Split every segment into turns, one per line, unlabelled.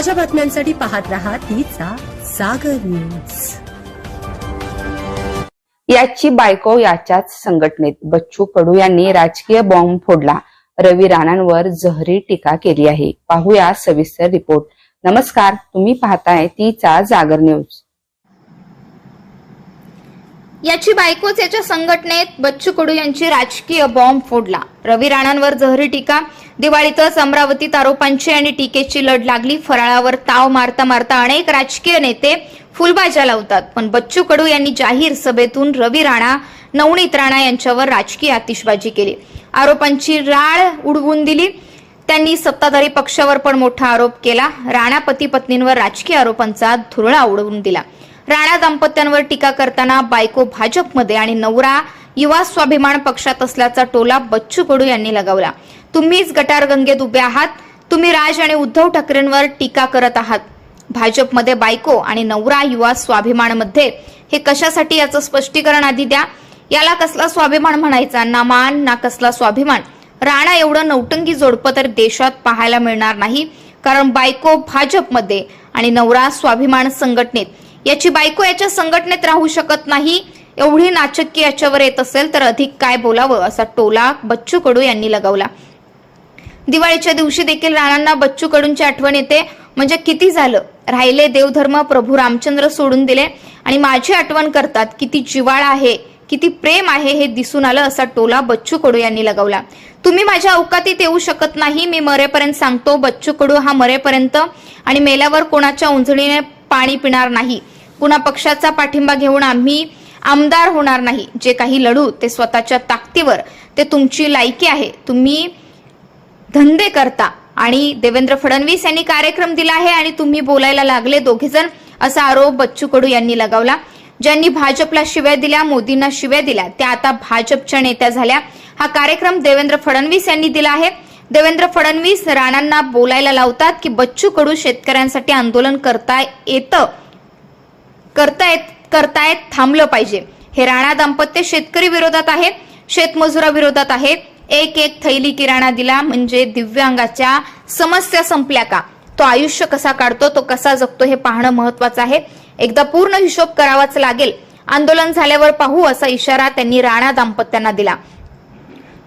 ताज्या बातम्यांसाठी पाहत राहा तिचा सागर न्यूज.
याची बायको याच्याच संघटनेत बच्चू कडू यांनी राजकीय बॉम्ब फोडला. रवी राणांवर जहरी टीका केली आहे. पाहूया सविस्तर रिपोर्ट. नमस्कार तुम्ही पाहताय तीचा जागर न्यूज.
याची बायकोच याच्या संघटनेत बच्चू कडू यांची राजकीय बॉम्ब फोडला. रवी राणांवर जहरी टीका दिवाळीतच अमरावतीत आरोपांची आणि टीकेची लढ लागली फराळावर ताव मारता मारता अनेक राजकीय नेते फुलबाजा लावतात पण बच्चू कडू यांनी जाहीर सभेतून रवी राणा नवनीत राणा यांच्यावर राजकीय आतिषबाजी केली. आरोपांची राळ उडवून दिली. त्यांनी सत्ताधारी पक्षावर पण मोठा आरोप केला. राणा पती पत्नींवर राजकीय आरोपांचा धुरळा उडवून दिला. राणा दाम्पत्यांवर टीका करताना बायको भाजपमध्ये आणि नवरा युवा स्वाभिमान पक्षात असल्याचा टोला बच्चू कडू यांनी लगावला. तुम्हीच गटारगंगेत उभे आहात. तुम्ही राज आणि उद्धव ठाकरेंवर टीका करत आहात. भाजपमध्ये बायको आणि नवरा युवा स्वाभिमानमध्ये. हे कशासाठी याचं स्पष्टीकरण आधी द्या. याला कसला स्वाभिमान म्हणायचा? ना मान ना कसला स्वाभिमान? राणा एवढं नौटंगी जोडपं तर देशात पाहायला मिळणार नाही. कारण बायको भाजपमध्ये आणि नवरा स्वाभिमान संघटनेत. याची बायको याच्या संघटनेत राहू शकत नाही. एवढी नाचक्की याच्यावर येत असेल तर अधिक काय बोलावं असा टोला बच्चू कडू यांनी लगावला. दिवाळीच्या दिवशी देखील राणांना बच्चू कडूंची आठवण येते. म्हणजे किती झालं? राहिले देवधर्म प्रभू रामचंद्र सोडून दिले आणि माझी आठवण करतात किती जिवाळा आहे किती प्रेम आहे हे दिसून आलं असा टोला बच्चू कडू यांनी लगावला. तुम्ही माझ्या अवकातीत येऊ शकत नाही मी मरेपर्यंत सांगतो बच्चू कडू हा मरेपर्यंत आणि मेल्यावर कोणाच्या उंजळीने पाणी पिणार नाही. पुन्हा पक्षाचा पाठिंबा घेऊन आम्ही आमदार होणार नाही. जे काही लढू ते स्वतःच्या ताकदीवर ते तुमची लायकी आहे. तुम्ही धंदे करता. आणि देवेंद्र फडणवीस यांनी कार्यक्रम दिला आहे आणि तुम्ही बोलायला लागले दोघेजण असा आरोप बच्चू कडू यांनी लगावला. ज्यांनी भाजपला शिव्या दिल्या मोदींना शिव्या दिल्या त्या आता भाजपच्या नेत्या झाल्या. हा कार्यक्रम देवेंद्र फडणवीस यांनी दिला आहे. देवेंद्र फडणवीस राणांना बोलायला लावतात की बच्चू कडू शेतकऱ्यांसाठी आंदोलन करता येतं करतायत करतायत थांबलं पाहिजे. हे राणा दाम्पत्य शेतकरी विरोधात आहे शेतमजुरा विरोधात आहे एक एक थैली किराणा दिला म्हणजे दिव्यांगाच्या समस्या संपल्या का? तो आयुष्य कसा काढतो तो कसा जगतो हे पाहणं महत्वाचं आहे. एकदा पूर्ण हिशोब करावाच लागेल. आंदोलन झाल्यावर पाहू असा इशारा त्यांनी राणा दाम्पत्यांना दिला.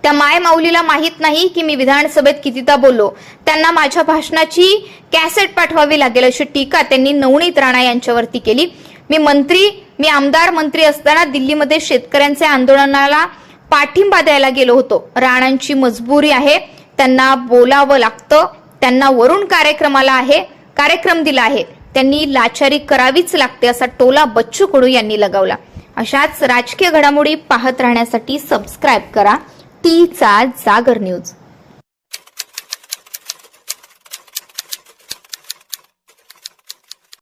त्या माय माऊलीला माहीत नाही की मी विधानसभेत कितीदा बोललो. त्यांना माझ्या भाषणाची कॅसेट पाठवावी लागेल अशी टीका त्यांनी नवनीत राणा यांच्यावरती केली. मी मंत्री मी आमदार मंत्री असताना दिल्लीमध्ये शेतकऱ्यांच्या आंदोलनाला पाठिंबा द्यायला गेलो होतो. राणांची मजबुरी आहे. त्यांना बोलावं लागतं. त्यांना वरून कार्यक्रमाला आहे कार्यक्रम दिला आहे. त्यांनी लाचारी करावीच लागते असा टोला बच्चू कडू यांनी लगावला. अशाच राजकीय घडामोडी पाहत राहण्यासाठी सबस्क्राईब करा. तीचा जागर न्यूज.